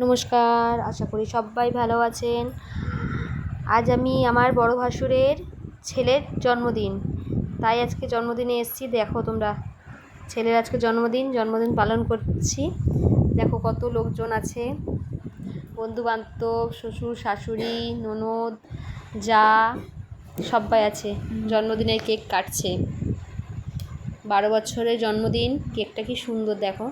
নমস্কার, আশা করি সবাই ভালো আছেন। আজ আমি আমার বড় ভাসুরের ছেলের জন্মদিন। তাই আজকে জন্মদিনে এসেছি। দেখো তোমরা, ছেলের আজকে জন্মদিন জন্মদিন পালন করছি। দেখো কত লোকজন আছে। বন্ধু বান্ধব শ্বশুর, শাশুড়ি, ননদ, যা সবাই আছে। জন্মদিনের কেক কাটছে। বারো বছরের জন্মদিন, কেকটা কি সুন্দর দেখো।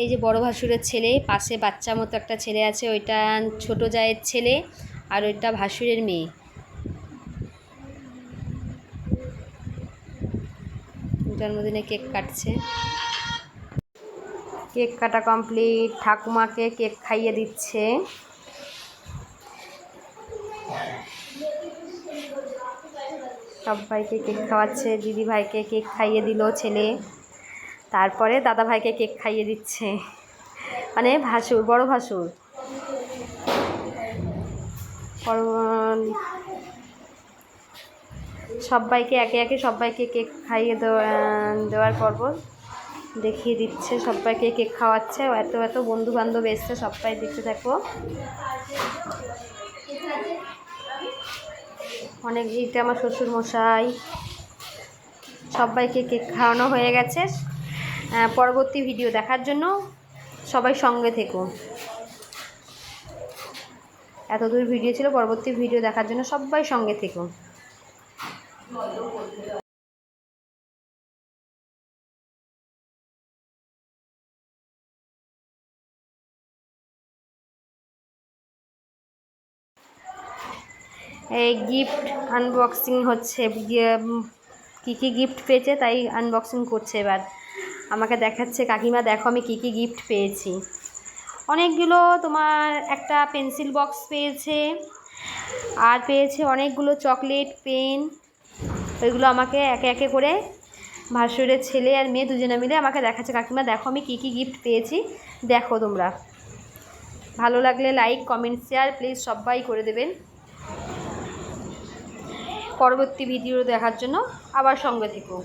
এই যে বড় ভাসুরের ছেলে, পাশে বাচ্চা মতো একটা ছেলে আছে, ওইটা ছোট জায়ের ছেলে আর ওইটা ভাসুরের মেয়ে। জন্মদিনে কেক কাটছে। কেক কাটা কমপ্লিট। ঠাকুমাকে কেক খাইয়ে দিচ্ছে। সবাইকে কেক খাওয়াচ্ছে দিদি ভাইকে কেক খাইয়ে দিল ছেলে। তারপরে দাদা ভাইকে কেক খাইয়ে দিচ্ছে। মানে ভাসুর, বড় ভাসুর। সবাইকে, একে একে সবাইকে কেক খাইয়ে দেওয়া, দেওয়ার পর্ব দেখিয়ে দিচ্ছে, সবাইকে কেক খাওয়াচ্ছে। এত এত বন্ধু বান্ধব এসছে, সবাই দেখতে থাকো। অনেক এইটা আমার শ্বশুর মশাই সবাইকে কেক খাওয়ানো হয়ে গেছে। পরবর্তী ভিডিও দেখার জন্য সবাই সঙ্গে থেকো। এত দূর ভিডিও ছিল, পরবর্তী ভিডিও দেখার জন্য সবাই সঙ্গে থেকো। এই গিফট আনবক্সিং হচ্ছে কী কী গিফট পেয়েছে তাই আনবক্সিং করছে এবার। আমাকে দেখাচ্ছে, কাকিমা, দেখো আমি কী কী গিফট পেয়েছি। অনেকগুলো তোমার একটা পেন্সিল বক্স পেয়েছে, আর পেয়েছে অনেকগুলো চকলেট পেন ওইগুলো আমাকে একে একে করে ভাসুরের ছেলে আর মেয়ে দুজনে মিলে আমাকে দেখাচ্ছে, কাকিমা, দেখো আমি কী কী গিফট পেয়েছি। দেখো তোমরা। ভালো লাগলে লাইক কমেন্ট শেয়ার প্লিজ সবাই করে দেবেন। পরবর্তী ভিডিও দেখার জন্য আবার সঙ্গে থেকো।